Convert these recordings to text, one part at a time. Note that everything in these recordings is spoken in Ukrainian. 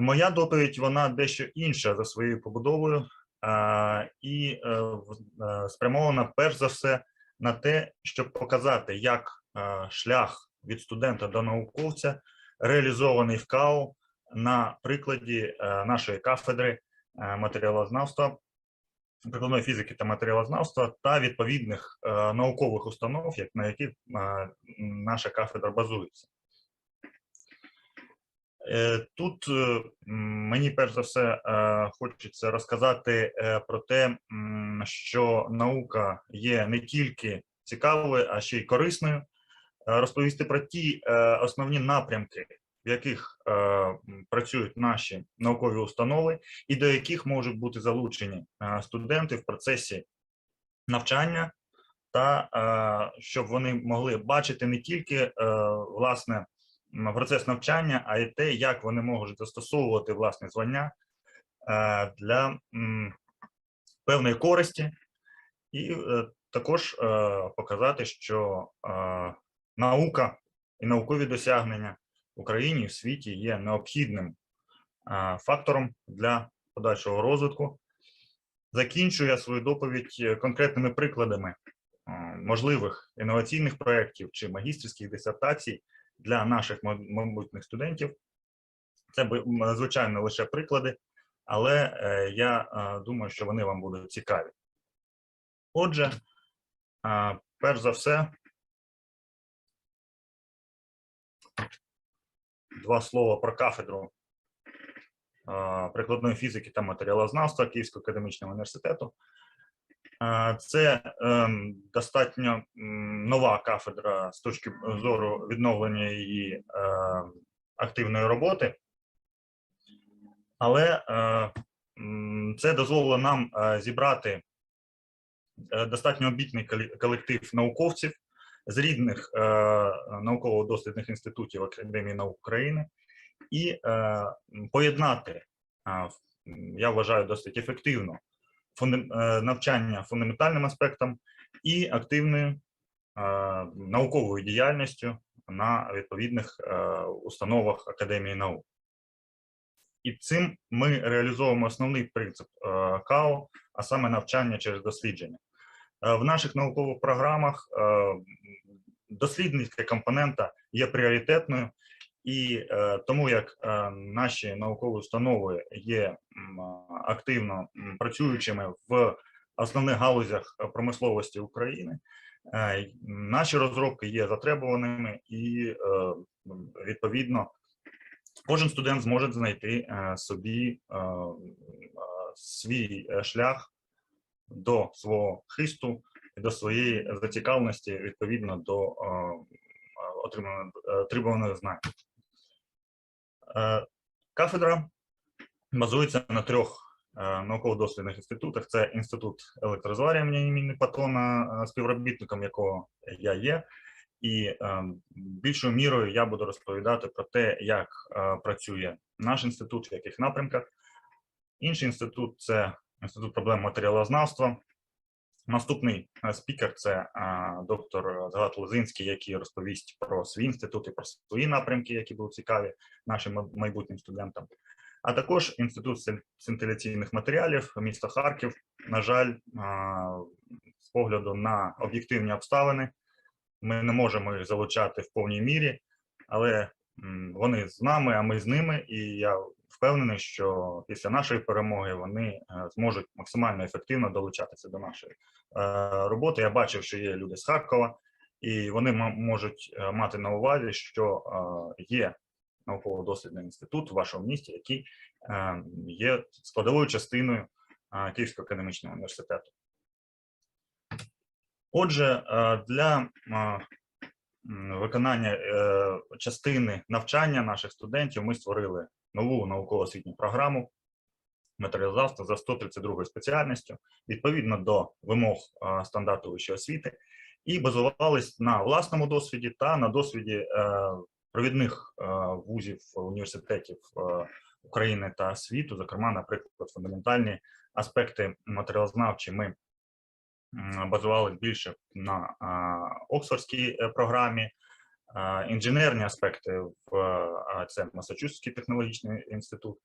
Моя доповідь вона дещо інша за своєю побудовою і е, е, спрямована перш за все на те, щоб показати, як е, шлях від студента до науковця реалізований в КАУ на прикладі нашої кафедри матеріалознавства, прикладної фізики та матеріалознавства та відповідних наукових установ, на яких наша кафедра базується. Е, Тут е, мені перш за все е, хочеться розказати про те, що наука є не тільки цікавою, а ще й корисною. Розповісти про ті основні напрямки, в яких працюють наші наукові установи, і до яких можуть бути залучені студенти в процесі навчання, та щоб вони могли бачити не тільки власне процес навчання, а й те, як вони можуть застосовувати власне звання е, для певної користі, і е, також е, показати, що наука і наукові досягнення в Україні і в світі є необхідним фактором для подальшого розвитку. Закінчую я свою доповідь конкретними прикладами можливих інноваційних проєктів чи магістерських дисертацій для наших майбутніх студентів. Це звичайно лише приклади, але е, я е, думаю, що вони вам будуть цікаві. Отже, е, перш за все, два слова про кафедру прикладної фізики та матеріалознавства Київського академічного університету. Е, Це ем, достатньо нова кафедра з точки зору відновлення її е, активної роботи, але е, це дозволило нам е, зібрати достатньо обітний колектив науковців з рідних науково-дослідних інститутів Академії наук України і поєднати, я вважаю, досить ефективно навчання фундаментальним аспектам і активною е, науковою діяльністю на відповідних е, установах Академії наук. І цим ми реалізовуємо основний принцип е, КАО, а саме навчання через дослідження. Е, В наших наукових програмах е, дослідницька компонента є пріоритетною, і е, тому як е, наші наукові установи є активно працюючими в основних галузях промисловості України, е, наші розробки є затребуваними і відповідно кожен студент зможе знайти собі свій шлях до свого хисту до своєї зацікавленості відповідно до отриманих знань. Е, Кафедра базується на трьох е, науково-дослідних інститутах. Це інститут електрозварювання імені Патона, е, співробітником якого я є. І більшою мірою я буду розповідати про те, як працює наш інститут, в яких напрямках. Інший інститут це інститут проблем матеріалознавства. Наступний е, спікер це е, доктор Згат Лозинський, який розповість про свій інститут і про свої напрямки, які будуть цікаві нашим майбутнім студентам. А також інститут синтеляційних матеріалів міста Харків. На жаль, е, з погляду на об'єктивні обставини, ми не можемо їх залучати в повній мірі, але вони з нами, а ми з ними. І я впевнений, що після нашої перемоги вони е, зможуть максимально ефективно долучатися до нашої е, роботи. Я бачив, що є люди з Харкова, і вони можуть е, мати на увазі, що є науково-дослідний інститут в вашому місті, який є складовою частиною Київського академічного університету. Отже, для виконання е, частини навчання наших студентів ми створили нову науково-освітню програму матеріалізавства за 132 спеціальністю відповідно до вимог стандарту вищої освіти і базувались на власному досвіді та на досвіді е, провідних е, вузів університетів України та світу, зокрема, наприклад, фундаментальні аспекти матеріалознавчі ми м, базувались більше на Оксфордській е, програмі, інженерні аспекти в це Масачусетський технологічний інститут.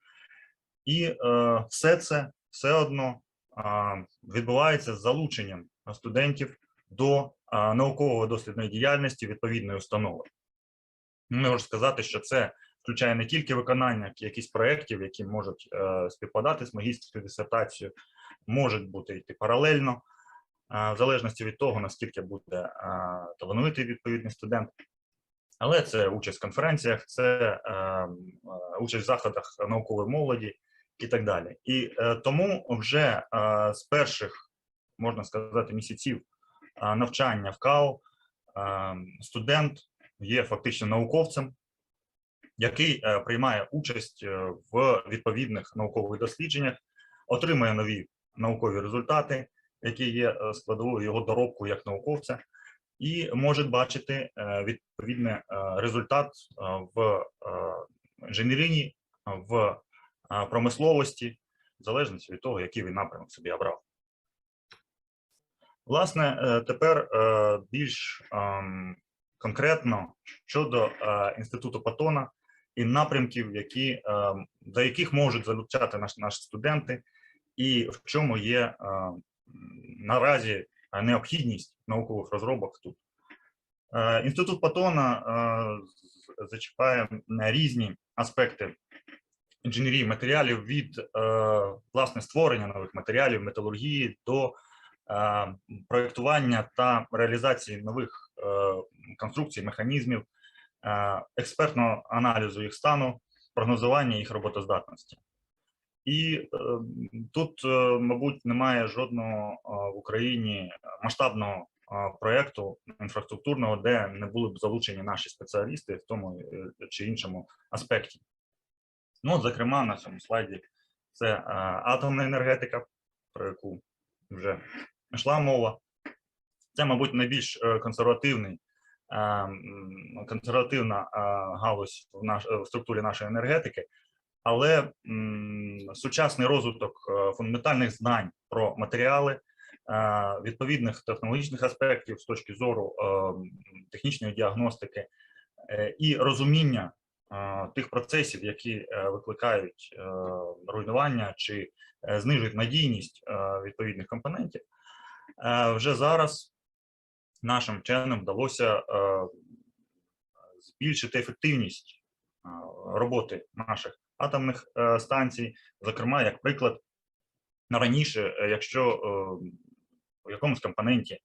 І е, все це все одно відбувається з залученням студентів до е, науково-дослідної діяльності відповідної установи. Можу сказати, що це включає не тільки виконання якихось проєктів, які можуть е, співпадати з магістрською дисертацією, можуть бути йти паралельно, в залежності від того, наскільки буде талановитий відповідний студент. Але це участь в конференціях, це е, е, участь в заходах наукової молоді і так далі. І е, тому вже е, з перших, можна сказати, місяців навчання в КАУ студент є фактично науковцем, який приймає участь в відповідних наукових дослідженнях, отримує нові наукові результати, які є е, складовою його доробку як науковця, і може бачити е, відповідний е, результат в інженерині, в промисловості, в залежності від того, який він напрямок собі обрав. Власне, тепер більш ем, конкретно щодо інституту Патона і напрямків, які, до яких можуть залучати наш, наші студенти, і в чому є наразі е, необхідність наукових розробок тут. Е, Інститут Патона е, зачіпає різні аспекти інженерії матеріалів від власне створення нових матеріалів, металургії до проєктування та реалізації нових конструкцій, механізмів, експертного аналізу їх стану, прогнозування їх роботоздатності. І е, тут, е, мабуть, немає жодного е, в Україні масштабного е, проєкту інфраструктурного, де не були б залучені наші спеціалісти в тому чи іншому аспекті. Ну, от, зокрема, на цьому слайді це атомна енергетика, про яку вже йшла мова. Це, мабуть, найбільш консервативний, е, консервативна галузь в, наш, в структурі нашої енергетики, але сучасний розвиток е, фундаментальних знань про матеріали, е, відповідних технологічних аспектів з точки зору е, технічної діагностики і розуміння тих процесів, які викликають руйнування чи знижують надійність відповідних компонентів. Вже зараз нашим вченим вдалося збільшити ефективність роботи наших атомних е, станцій. Зокрема, як приклад, раніше, е, якщо е, в якомусь компоненті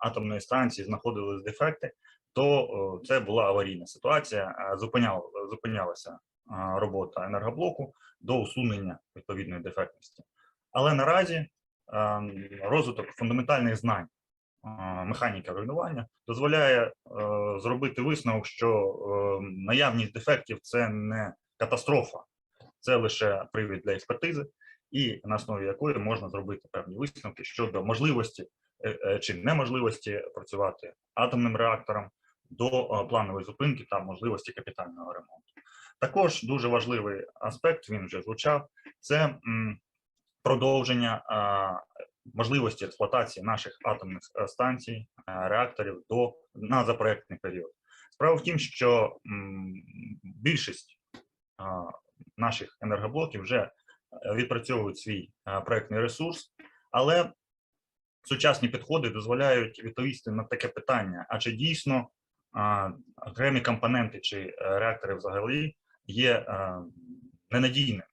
атомної станції знаходились дефекти, то це була аварійна ситуація, зупиняв, зупинялася робота енергоблоку до усунення відповідної дефектності. Але наразі розвиток фундаментальних знань механіки руйнування дозволяє зробити висновок, що наявність дефектів це не катастрофа, це лише привід для експертизи, і на основі якої можна зробити певні висновки щодо можливості е, е, чи неможливості працювати атомним реактором до е, планової зупинки та можливості капітального ремонту. Також дуже важливий аспект, він вже звучав, це продовження можливості експлуатації наших атомних станцій, реакторів до на запроектний період. Справа в тім, що більшість наших енергоблоків вже е, відпрацьовують свій е, проектний ресурс, але сучасні підходи дозволяють відповісти на таке питання: а чи дійсно окремі компоненти чи е, реактори взагалі є ненадійними?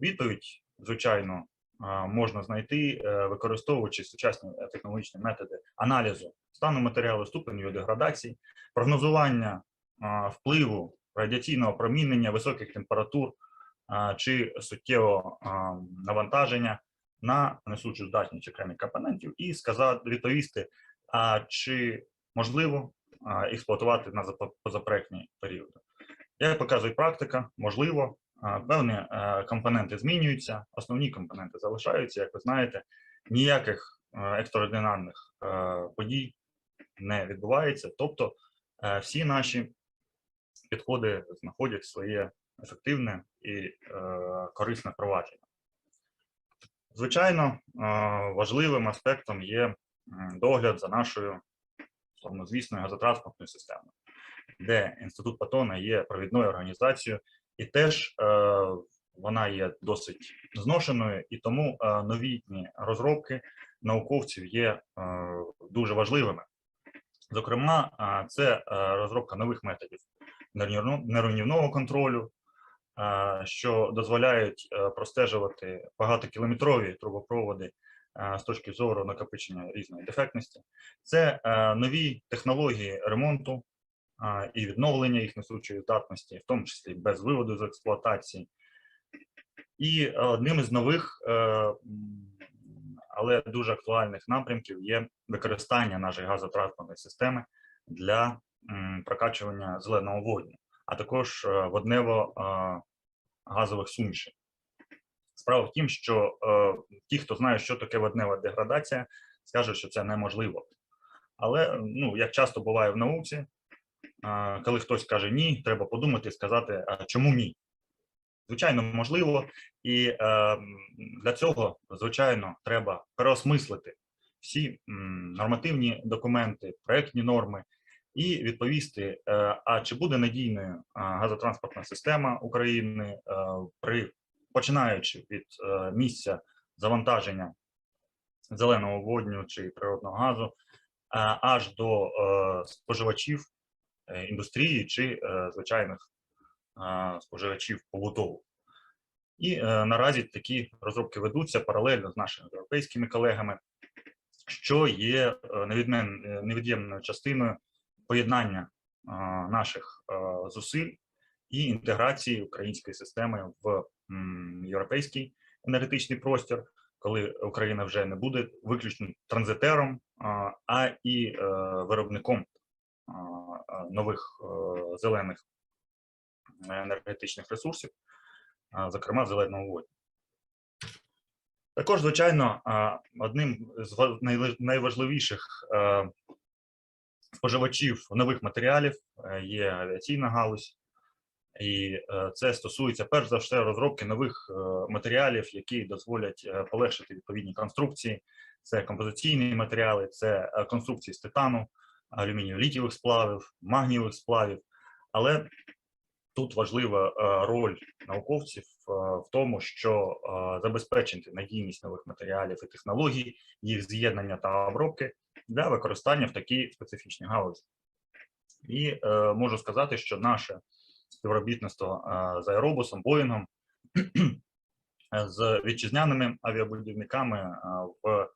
Відповідь, звичайно, можна знайти, використовуючи сучасні технологічні методи аналізу стану матеріалу, ступеню його деградації, прогнозування впливу радіаційного промінення, високих температур чи суттєвого навантаження на несучу здатність окремих компонентів і сказати, відповісти, чи можливо експлуатувати на позапроектні періоди. Як показує практика, можливо, певні компоненти змінюються, основні компоненти залишаються, як ви знаєте, ніяких екстраординарних подій не відбувається. Тобто всі наші підходи знаходять своє ефективне і е, корисне провадження. Звичайно, е, важливим аспектом є догляд за нашою звісною газотранспортною системою, де інститут Патона є провідною організацією, і теж е, вона є досить зношеною, і тому новітні розробки науковців є дуже важливими. Зокрема, це розробка нових методів нейронівного контролю, що дозволяють е, простежувати багатокілометрові трубопроводи з точки зору накопичення різної дефектності. Це е, нові технології ремонту і відновлення їх несучої здатності, в тому числі без виводу з експлуатації. І одним із нових, е, але дуже актуальних напрямків є використання нашої газотранспортної системи для прокачування зеленого водню, а також е, воднево-газових сумішей. Справа в тім, що е, ті, хто знає, що таке воднева деградація, скажуть, що це неможливо. Але, ну, як часто буває в науці, е, коли хтось каже ні, треба подумати і сказати, а чому ні? Звичайно, можливо, і е, для цього, звичайно, треба переосмислити всі нормативні документи, проектні норми і відповісти, е, а чи буде надійною е, газотранспортна система України е, при починаючи від місця завантаження зеленого водню чи природного газу, аж до споживачів індустрії чи звичайних споживачів побутових. І наразі такі розробки ведуться паралельно з нашими європейськими колегами, що є невід'ємною частиною поєднання наших зусиль і інтеграції української системи в європейський енергетичний простір, коли Україна вже не буде виключно транзитером, а, і е, виробником нових е, зелених енергетичних ресурсів, зокрема зеленого водню. Також, звичайно, одним з найважливіших е, споживачів нових матеріалів е, є авіаційна галузь, і е, це стосується перш за все розробки нових е, матеріалів, які дозволять полегшити відповідні конструкції. Це композиційні матеріали, це конструкції з титану, алюмінію літієвих сплавів, магнієвих сплавів. Але тут важлива роль науковців в тому, що забезпечити надійність нових матеріалів і технологій, їх з'єднання та обробки для використання в такій специфічній галузі. І е, можу сказати, що наше співробітництво е, з аеробусом, Боїнгом, з вітчизняними авіабудівниками е, в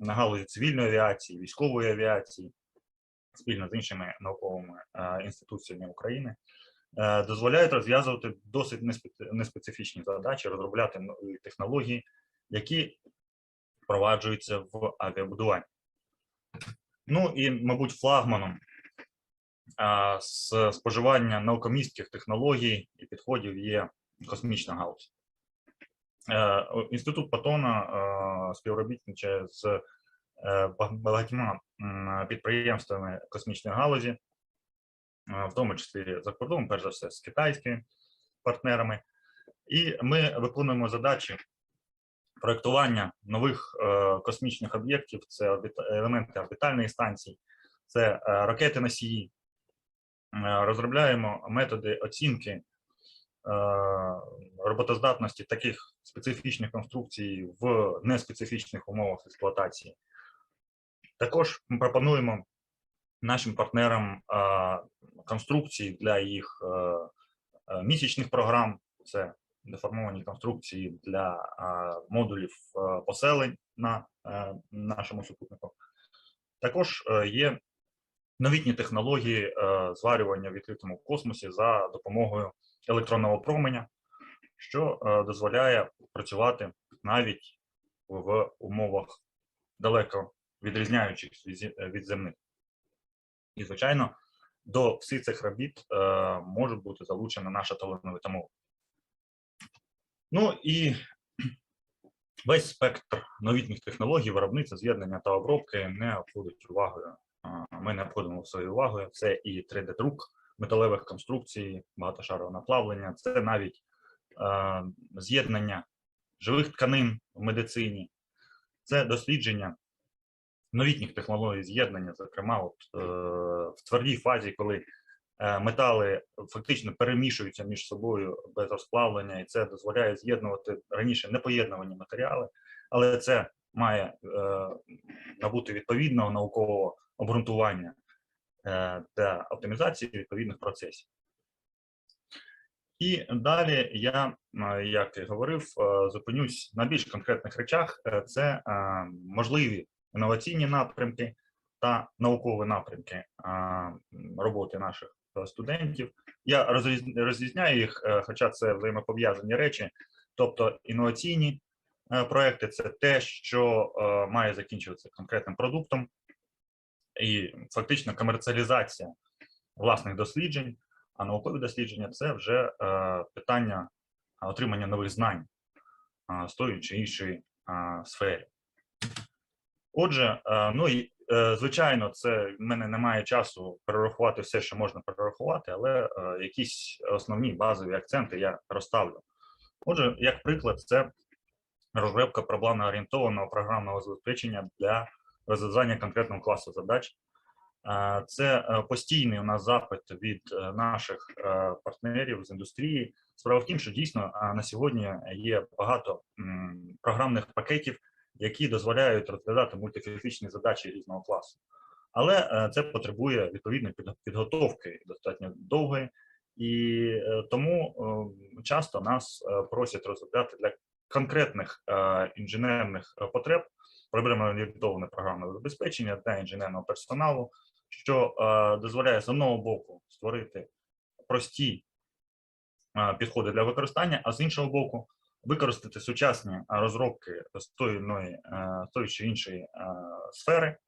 на галузі цивільної авіації, військової авіації, спільно з іншими науковими е, інституціями України, е, дозволяють розв'язувати досить неспе- неспецифічні задачі, розробляти нові технології, які впроваджуються в авіабудуванні. Ну і, мабуть, флагманом з споживання наукомістких технологій і підходів є космічна галузь. Е, Інститут Патона е, співробітничає з е, багатьма підприємствами космічної галузі, в тому числі за кордоном, перш за все, з китайськими партнерами. І ми виконуємо задачі проектування нових е, космічних об'єктів, це елементи орбітальної станції, це е, ракети носії. Е, Розробляємо методи оцінки роботоздатності таких специфічних конструкцій в неспецифічних умовах експлуатації. Також ми пропонуємо нашим партнерам конструкції для їх місячних програм. Це деформовані конструкції для е, модулів е, поселень на е, нашому супутнику. Також є новітні технології зварювання в відкритому космосі за допомогою електронного променя, що дозволяє працювати навіть в умовах далеко відрізняючих від земних. І, звичайно, до всіх цих робіт може бути залучена наша талановита мова. Ну і весь спектр новітніх технологій, виробництва, з'єднання та обробки не обходить увагою. Ми не обходимо своєю увагою. Це і 3D-друк металевих конструкцій, багатошарове наплавлення, це навіть е, з'єднання живих тканин в медицині, це дослідження новітніх технологій з'єднання, зокрема, от, е, в твердій фазі, коли метали фактично перемішуються між собою без розплавлення, і це дозволяє з'єднувати раніше непоєднувані матеріали, але це має е, набути відповідного наукового обґрунтування е, для оптимізації відповідних процесів. І далі я, е, як і говорив, е, зупинюсь на більш конкретних речах. Е, Це е, можливі інноваційні напрямки та наукові напрямки е, роботи наших е, студентів. Я розрізняю їх, е, хоча це взаємопов'язані речі. Тобто інноваційні е, проекти це те, що е, має закінчуватися конкретним продуктом, і фактично комерціалізація власних досліджень, а наукові дослідження це вже е, питання отримання нових знань е, з тої чи іншої е, сфері. Отже, е, ну і е, звичайно, це в мене немає часу перерахувати все, що можна перерахувати, але е, якісь основні базові акценти я розставлю. Отже, як приклад, це розробка проблемно орієнтованого програмного забезпечення для розв'язання конкретного класу задач. Е, Це е, постійний у нас запит від е, наших е, партнерів з індустрії. Справа в тім, що дійсно е, на сьогодні є багато програмних пакетів, які дозволяють розглядати мультифізичні задачі різного класу. Але е, це потребує відповідної підготовки достатньо довгої, і е, тому е, часто нас просять розробляти для конкретних інженерних потреб проблемно орієнтоване програмне забезпечення для інженерного персоналу, що дозволяє з одного боку створити прості підходи для використання, а з іншого боку, використати сучасні е, розробки з тої, е, з тої чи іншої е, сфери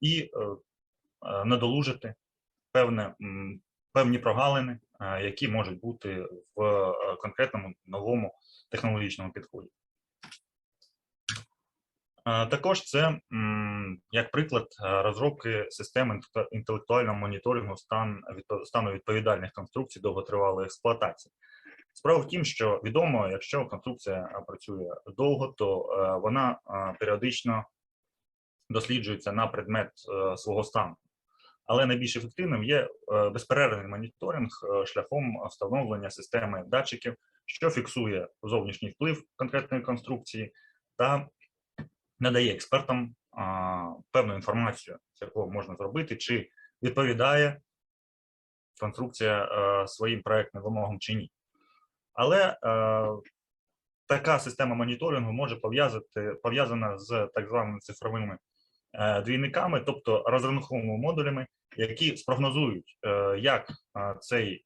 і е, е, надолужити певне, певні прогалини, е, які можуть бути в е, конкретному новому технологічному підході. Е, Також це як приклад е, розробки системи інтелектуального моніторингу стан, стану відповідальних конструкцій довготривалої експлуатації. Справа в тім, що відомо, якщо конструкція е, працює довго, то е, вона е, періодично досліджується на предмет свого стану. Але найбільш ефективним є безперервний моніторинг шляхом встановлення системи датчиків, що фіксує зовнішній вплив конкретної конструкції та надає експертам певну інформацію, з якого можна зробити, чи відповідає конструкція своїм проектним вимогам чи ні. Але е, така система моніторингу може пов'язати пов'язана з так званими цифровими е, двійниками, тобто розрахунковими модулями, які спрогнозують, е, як цей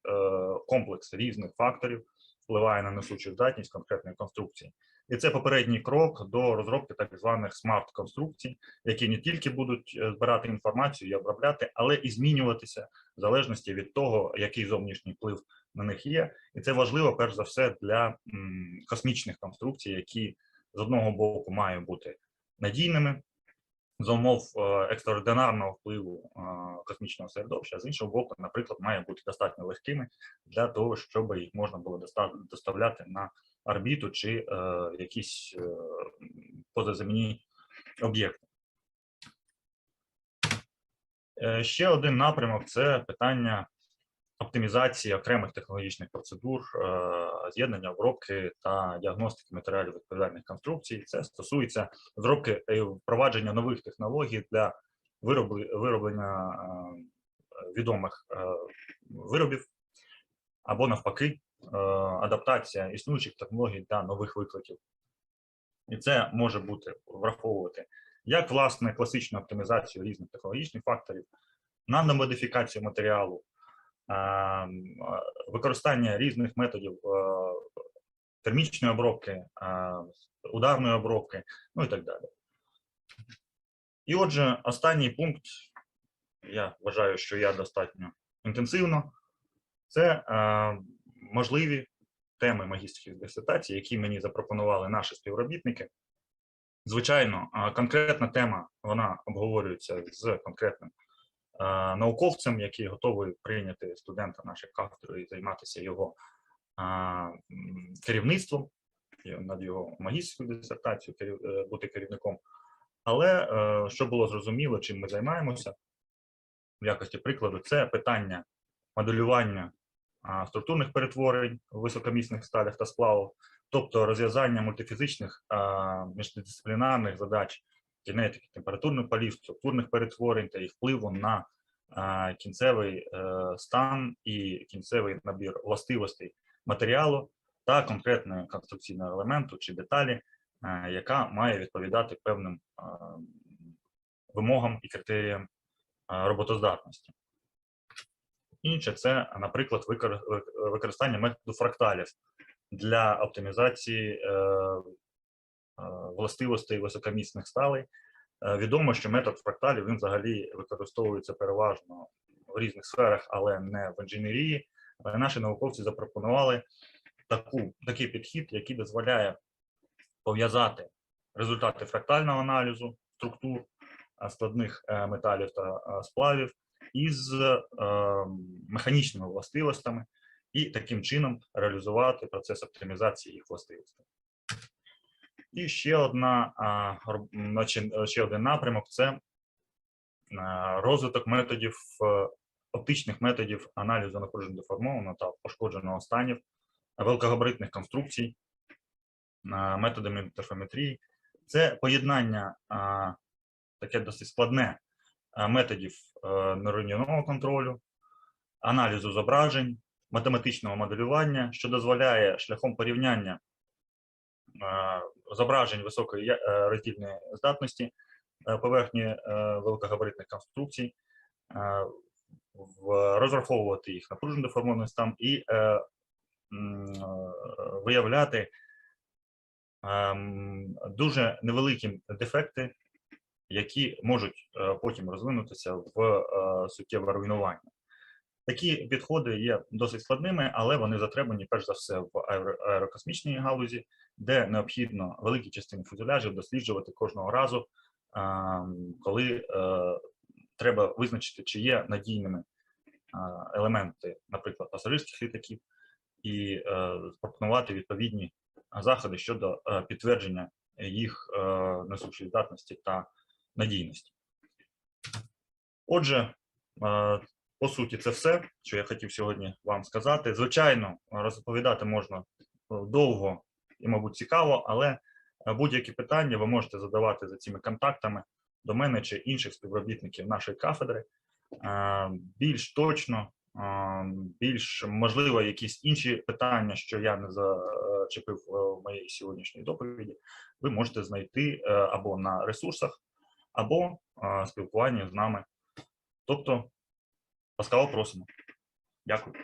комплекс різних факторів впливає на несучу здатність конкретної конструкції. І це попередній крок до розробки так званих смарт-конструкцій, які не тільки будуть збирати інформацію і обробляти, але і змінюватися в залежності від того, який зовнішній вплив на них є. І це важливо перш за все для космічних конструкцій, які з одного боку мають бути надійними за умов е, екстраординарного впливу е, космічного середовища, а з іншого боку, наприклад, має бути достатньо легкими для того, щоб їх можна було доставляти на орбіту чи е, якісь позаземні об'єкти. Ще один напрямок це питання оптимізації окремих технологічних процедур, е, з'єднання обробки та діагностики матеріалів відповідальних конструкцій. Це стосується розробки впровадження нових технологій для вироблення е, відомих е, виробів або навпаки адаптація існуючих технологій для нових викликів. І це може бути враховувати як власне класичну оптимізацію різних технологічних факторів, наномодифікацію матеріалу, використання різних методів е, термічної обробки, ударної обробки, ну і так далі. І отже, останній пункт, я вважаю, що я достатньо інтенсивно, це е, можливі теми магістрських дисертацій, які мені запропонували наші співробітники. Звичайно, конкретна тема вона обговорюється з конкретним науковцем, який готовий прийняти студента наших кафедри і займатися його е, керівництвом над його магістрською дисертацією, е, бути керівником. Але е, що було зрозуміло, чим ми займаємося в якості прикладу, це питання моделювання структурних перетворень у високомісних сталях та сплавах, тобто розв'язання мультифізичних міждисциплінарних задач генетики, температурних полів, структурних перетворень та їх впливу на кінцевий е, стан і кінцевий набір властивостей матеріалу та конкретного конструкційного елементу чи деталі, е, яка має відповідати певним вимогам і критеріям роботоздатності. Інше це, наприклад, використання методу фракталів для оптимізації е, властивостей високомісних сталей. Е, Відомо, що метод фракталів він взагалі використовується переважно в різних сферах, але не в інженерії. Але наші науковці запропонували таку, такий підхід, який дозволяє пов'язати результати фрактального аналізу структур складних е, металів та сплавів із е, механічними властивостями і таким чином реалізувати процес оптимізації їх властивостей. І ще одна е, ще один напрямок це розвиток методів е, оптичних методів аналізу напружено деформованого та пошкодженого станів великогабаритних конструкцій методами інтерфеометрії. Це поєднання таке досить складне методів е, контролю, аналізу зображень, математичного моделювання, що дозволяє шляхом порівняння е, зображень високої е, роздільної здатності е, поверхні е, великогабаритних конструкцій, е, розраховувати їх напружено деформований стан і е, е, виявляти дуже невеликі дефекти, які можуть е, потім розвинутися в е, суттєве руйнування. Такі підходи є досить складними, але вони затребувані перш за все в аеро- аерокосмічній галузі, де необхідно великі частини фюзеляжів досліджувати кожного разу, ем, коли е, треба визначити, чи є надійними е, елементи, наприклад, пасажирських літаків, і е, запропонувати відповідні заходи щодо підтвердження їх е, здатності та надійності. Отже, по суті, це все, що я хотів сьогодні вам сказати. Звичайно, розповідати можна е, довго і, мабуть, цікаво, але е, будь-які питання ви можете задавати за цими контактами до мене чи інших співробітників нашої кафедри. Е, Більш точно, більш можливо, якісь інші питання, що я не зачепив в моїй сьогоднішній доповіді, ви можете знайти або на ресурсах, або спілкуванні з нами. Тобто, ласкаво просимо. Дякую.